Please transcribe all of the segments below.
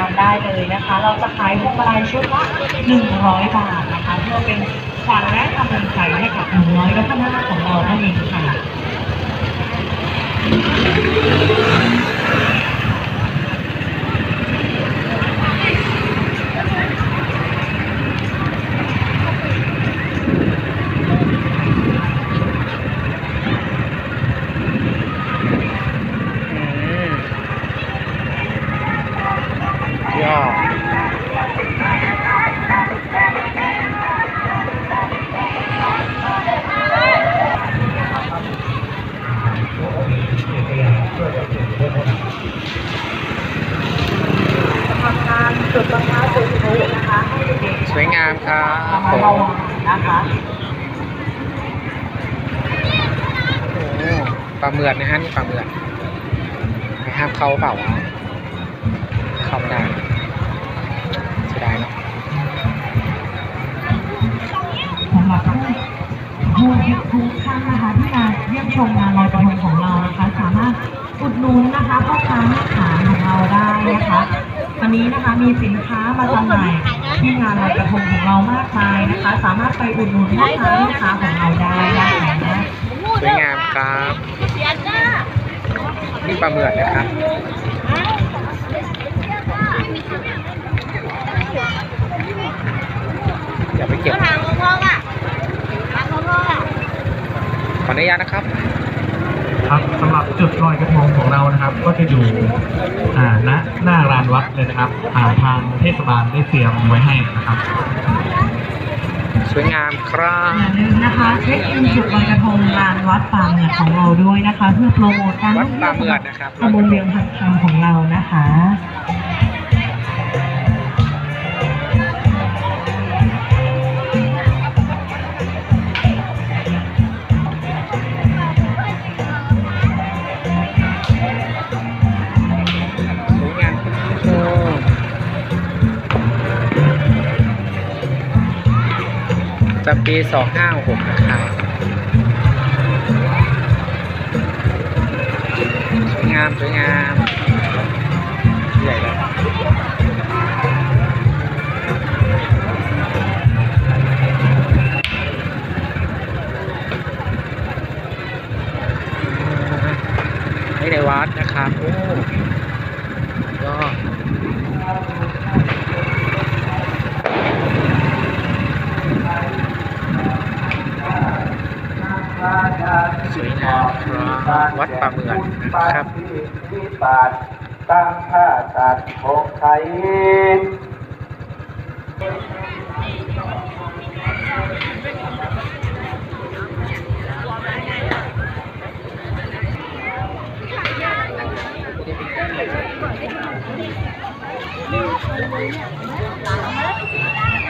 ามได้เลยนะคะ เราจะขายพวงมาลัยชุดละ100 บาทนะคะ เพื่อเป็นขวัญและกำลังใจให้กับหนุ่มน้อยและคณะของเรานั่นเองค่ะามครับผมนะคะโอ้ปลาเมือดนะฮะนี่ปลาเมือดไม่ห้ามเข้าเปล่าเข้าไม่ได้เสียดายเนาะสำหรับผู้ทุกท่านนะคะที่มาเยี่ยมชมงาน นนี้นะคะมีสินค้ามาจำหน่ายที่งานลอยกระทงของเรามากมายนะคะ สามารถไปอุดหนุนพ่อค้าแม่ค้าของเราได้นะคะสวยงามครับนี่ปลาเมือดนะครับอย่าไปเก็บทางของพ่ออะทางของพ่ออะขออนุญาตนะครับครับ สำหรับจุดลอยกระทงของเรานะครับ ก็จะอยู่อ่าณหน้าลานวัดเลยนะครับอ่าทางเทศบาลได้เตรียมไว้ให้นะครับ สวยงามครับอย่าลืมนะคะเช็คอินจุดลอยกระทงงานวัดป่าเหมือดของเราด้วยนะคะ เพื่อโปรโมทการวัท่ดองปเที่ลายวเมือดนะครับตำบลเวียงหักคำของเรานะคะ จากปี256นะครับสวยงามสวยงามใหญ่แล้วนี่ในวัดนะครับโอ้ยอดสวยงามครับ วัดป่าเมือนนะครับตั้งค่าตัดของไทย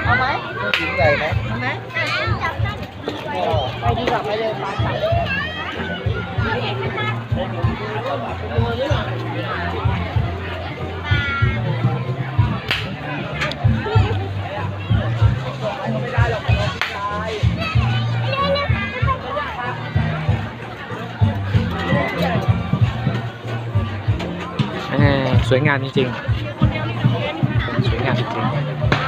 เอาไหมใหญ่ไหมเอาไหมไปดีกว่าไปเลยปลาใส สวยงามจริงๆ สวยงามจริงๆ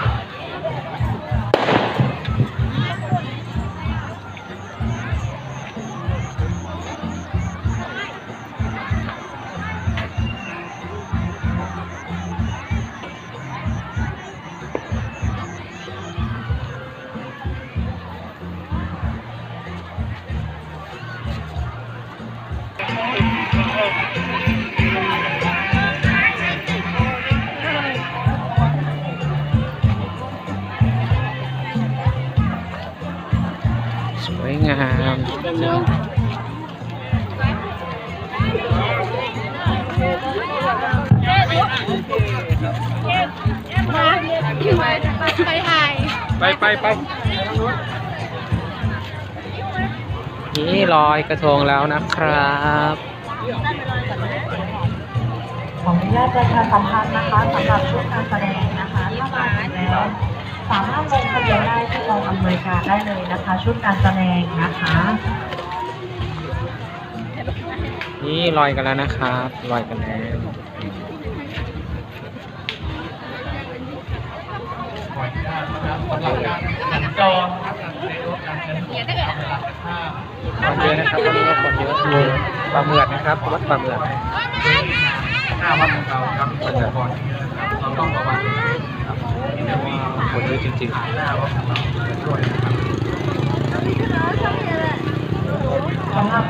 มาอยู่ไปไปถ่ายไปไปไปนี่ลอยกระทงแล้วนะครับ ขออนุญาตประชาสัมพันธ์นะคะสำหรับชุดการแสดงนะคะถ้ามาถึงแล้วสามารถลงทะเบียนได้ที่กองอำนวยการได้เลยนะคะ ชุดการแสดงนะคะนี่ลอยกันแล้วนะครับลอยกันแล้วออนุญาตนะครับสำหรับการสัญจรนะครับการใช้รถการใช้ถนนนะครับเวลาข้ามคนเยอะนะครับวันนี้ก็คนเยอะปลาเมือดนะครับวัดปลาเมือด ประชากรเยอะนะครับเราต้องระวังนะครับจะมีคนเยอะจริงหน้าวัดของเราด้วยนะครับสำหรับ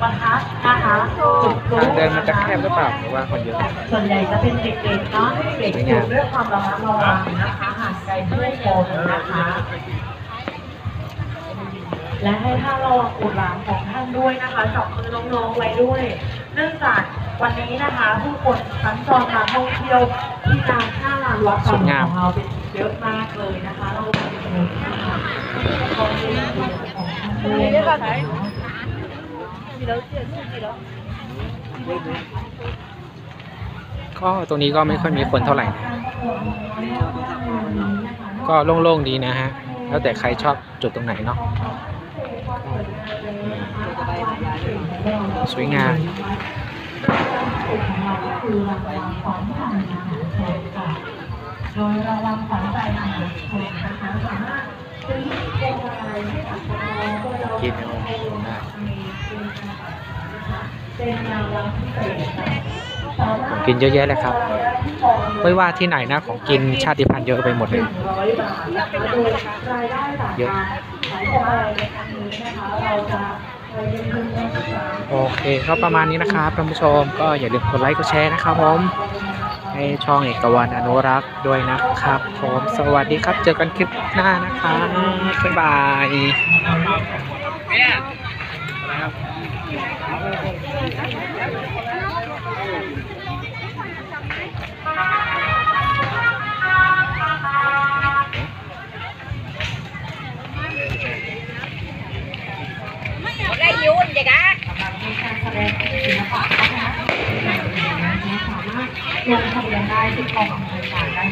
ประทัดนะคะจุดพลุทางเดินมันจะแคบหรือเปล่าหรือว่าคนเยอะส่วนใหญ่จะเป็นเด็กๆเนาะเด็กอยู่ด้วยความระมัดระวังนะคะห่างไกลผู้คนนะคะ และให้ท่านระวังอุดหลานของท่านด้วยนะคะจับมือน้องๆไว้ด้วย เนื่องจากวันนี้นะคะผู้คนสัญจรมาท่องเที่ยวที่ลานท่าลานวัดสวยงามของเราเป็นเยอะมากเลยนะคะเราเป็นคนที่ขอบคุณของท่านด้วยนะคะก็ตรงนี้ก็ไม่ค่อยมีคนเท่าไหร่นะก็โล่งๆดีนะฮะ แล้วแต่ใครชอบจุดตรงไหนเนาะ สวยงามโดยรางวัลขวัญใจมหาชนนะคะสามารถซื้อพวงมาลัยให้กับน้องๆโดยเรากินเป็นรางวัลพิเศษค่ะกินเยอะแยะเลยครับ ไม่ว่าที่ไหนนะของกินชาติพันธุ์เยอะไปหมดเลยร้อยบาทนะคะโดยรายได้จากเยอะ การขายพวงมาลัยในครั้งนี้นะคะเราจะไปรศึกษาโอเคก็ประมาณนี้นะครับท่านผู้ชมก็อย่าลืมกดไลค์กดแชร์นะครับผมให้ช่องเอกวันอนุรักษ์ด้วยนะครับผมสวัสดีครับเจอกันคลิปหน้านะครับบ๊ายบาย ลงทะเบียนได้ติดต่อกับทางการได้